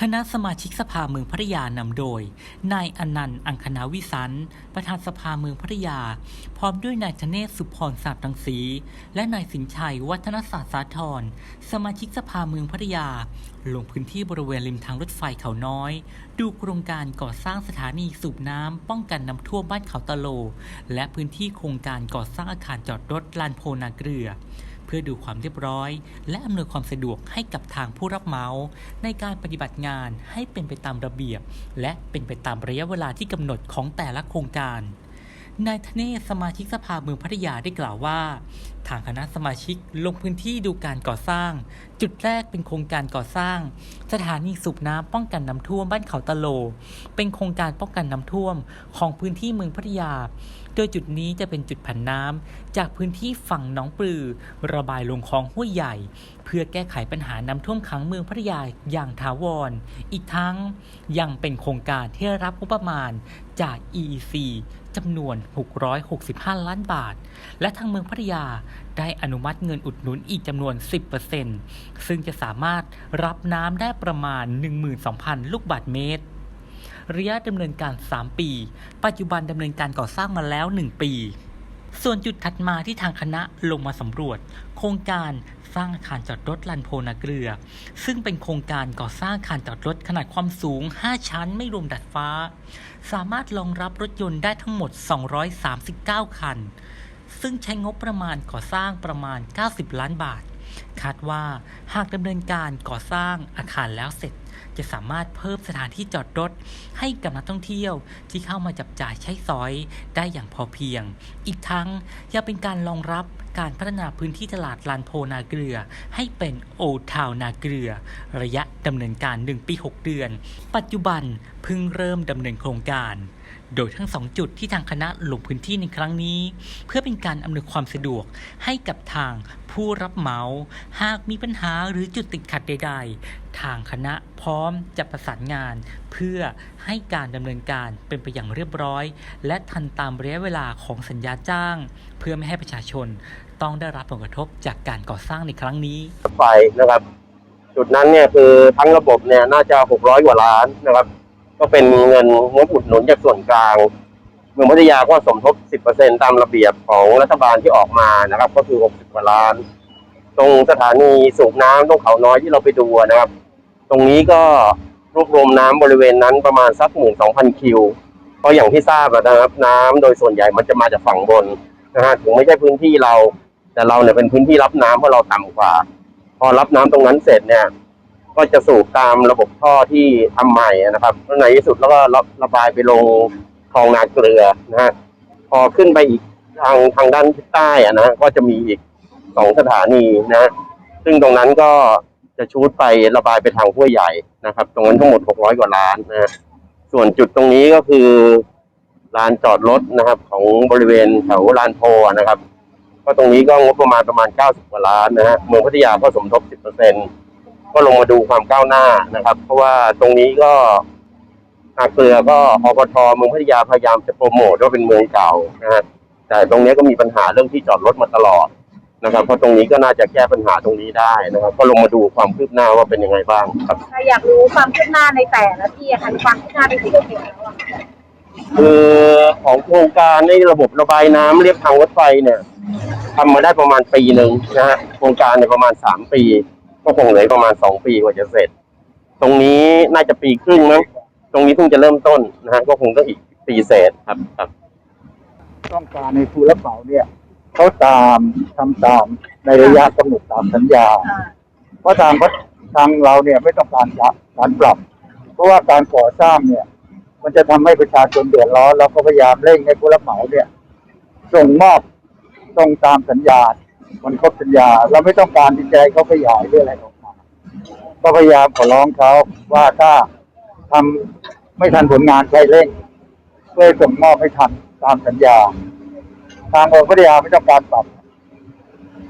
คณะสมาชิกสภาเมืองพัทยานำโดย นายอนันต์ อังคณาวิสันประธานสภาเมืองพัทยา พร้อมด้วยนายธเนศสุพรศาสตร์รังสี และนายสินชัย วัฒนศาสตร์สาธรสมาชิกสภาเมืองพัทยา ลงพื้นที่บริเวณริมทางรถไฟเขาน้อย ดูโครงการก่อสร้างสถานีสูบน้ำป้องกันน้ำท่วมบ้านเขาตะโล และพื้นที่โครงการก่อสร้างอาคารจอดรถลานโพนาเกลือ เพื่อดูความเรียบร้อย และอำนวยความสะดวกให้กับทางผู้รับเหมาในการปฏิบัติงานให้เป็นไปตามระเบียบ และเป็นไปตามระยะเวลาที่กำหนดของแต่ละโครงการนายธเนศสมาชิกสภาเมืองพัทยาได้กล่าวว่า ทางคณะสมาชิกลงพื้นที่ดูการก่อสร้าง จุดแรกเป็นโครงการก่อสร้าง สถานีสูบน้ำป้องกันน้ำท่วมบ้านเขาตะโล เป็นโครงการป้องกันน้ำท่วมของพื้นที่เมืองพัทยา โดยจุดนี้จะเป็นจุดผันน้ำจากพื้นที่ฝั่งหนองปลือ ระบายลงคลองห้วยใหญ่ เพื่อแก้ไขปัญหาน้ำท่วมขังเมืองพัทยาอย่างถาวร อีกทั้งยังเป็นโครงการที่รับงบประมาณจาก EEC จำนวน 665 ล้านบาท และทางเมืองพัทยาได้อนุมัติเงินอุดหนุนอีกจำนวน 10%ซึ่งจะสามารถรับน้ำได้ประมาณ 12,000 ลูกบาศก์เมตร ระยะดำเนินการ 3 ปี ปัจจุบันดำเนินการก่อสร้างมาแล้ว 1 ปี ส่วนจุดถัดมาที่ทางคณะลงมาสำรวจ โครงการสร้างอาคารจอดรถลันโพนาเกลือ ซึ่งเป็นโครงการก่อสร้างอาคารจอดรถขนาดความสูง 5 ชั้นไม่รวมดัดฟ้า สามารถรองรับรถยนต์ได้ทั้งหมด 239 คัน ซึ่งใช้งบประมาณก่อสร้างประมาณ 90 ล้านบาท คาดว่าหากดำเนินการก่อสร้างอาคารแล้วเสร็จ จะสามารถเพิ่มสถานที่จอดรถ ให้กับนักท่องเที่ยวที่เข้ามาจับจ่ายใช้สอยได้อย่างพอเพียง อีกทั้งยังเป็นการรองรับการพัฒนาพื้นที่ตลาดลานโพนาเกลือ ให้เป็นโอทาวนาเกลือ ระยะดำเนินการ 1 ปี 6 เดือน ปัจจุบันเพิ่งเริ่มดำเนินโครงการ โดยทั้งสองจุดที่ทางคณะลงพื้นที่ในครั้งนี้ เพื่อเป็นการอำนวยความสะดวกให้กับทางผู้รับเหมา หากมีปัญหาหรือจุดติดขัดใด ๆ ทางคณะพร้อมจะประสานงาน เพื่อให้การดำเนินการเป็นไปอย่างเรียบร้อย และทันตามระยะเวลาของสัญญาจ้าง เพื่อไม่ให้ประชาชนต้องได้รับผลกระทบจากการก่อสร้างในครั้งนี้ไฟนะครับ จุดนั้นเนี่ยคือทั้งระบบเนี่ยน่าจะหกร้อยกว่าล้านนะครับ ก็เป็นเงินงบอุดหนุนจากส่วนกลาง เมืองพัทยาก็สมทบ 10%ตามระเบียบของรัฐบาลที่ออกมานะครับ ก็คือ 60กว่าล้าน ตรงสถานีสูบน้ำตรงเขาน้อยที่เราไปดูนะครับ ตรงนี้ก็รวบรวมน้ำบริเวณนั้นประมาณสักหมื่นสองพันคิวเพราะอย่างที่ทราบนะครับ น้ำโดยส่วนใหญ่มันจะมาจากฝั่งบนนะฮะถึงไม่ใช่พื้นที่เรา แต่เราเนี่ยเป็นพื้นที่รับน้ำเพราะเราต่ำกว่า พอรับน้ำตรงนั้นเสร็จเนี่ย ก็จะสูบตามระบบท่อที่ทำใหม่นะครับในที่สุดแล้วก็ระระบายไปลงคลองนาเกลือนะฮะพอขึ้นไปอีกทางทางด้านทิศใต้อะนะก็จะมีอีกสองสถานีนะ ซึ่งตรงนั้นก็จะชูดไประบายไปทางห้วยใหญ่นะครับ ตรงนั้นทั้งหมดหกร้อยกว่าล้านนะส่วนจุดตรงนี้ก็คือลานจอดรถนะครับ ของบริเวณแถวลานโพนะครับ ก็ตรงนี้ก็งบประมาณประมาณ 90 กว่าล้านนะฮะเมืองพัทยาก็สมทบ 10% ก็ลงมาดูความก้าวหน้านะครับ เพราะว่าตรงนี้ก็อาเกลือก็อกทเมืองพัทยาพยายามจะโปรโมทว่าเป็นเมืองเก่านะฮะแต่ตรงนี้ก็มีปัญหาเรื่องที่จอดรถมาตลอดนะครับ เพราะตรงนี้ก็น่าจะแก้ปัญหาตรงนี้ได้นะครับ ก็ลงมาดูความคืบหน้าว่าเป็นยังไงบ้างครับถ้าอยากรู้ความคืบหน้าในแต่ละที่อะค่ะความคืบหน้าในที่เกิดเหตุแล้วอะคือของโครงการในระบบระบายน้ำเรียบทางรถไฟเนี่ยทำมาได้ประมาณปีหนึ่งนะฮะโครงการเนี่ยประมาณสามปี ก็คงเหลือประมาณสองปีกว่าจะเสร็จ ตรงนี้น่าจะปีครึ่งมั้งตรงนี้เพิ่งจะเริ่มต้นนะฮะก็คงต้องอีกปีเศษครับครับ ต้องการในผู้รับเหมาเนี่ยเขาตามทำตามในระยะกำหนดตามสัญญา เพราะทางทางเราเนี่ยไม่ต้องการการปรับ เพราะว่าการก่อสร้างเนี่ย มันจะทำให้ประชาชนเดือดร้อนเราก็พยายามเร่งให้ผู้รับเหมาเนี่ย ส่งมอบตรงตามสัญญา มันครบสัญญาเราไม่ต้องการที่จะให้เขาขยายหรืออะไรออกมาก็พยายามขอร้องเขาว่าถ้าทำไม่ทันผลงานใช้เร่งเพื่อส่งมอบให้ทันตามสัญญา ทางเมืองพัทยาไม่ต้องการปรับ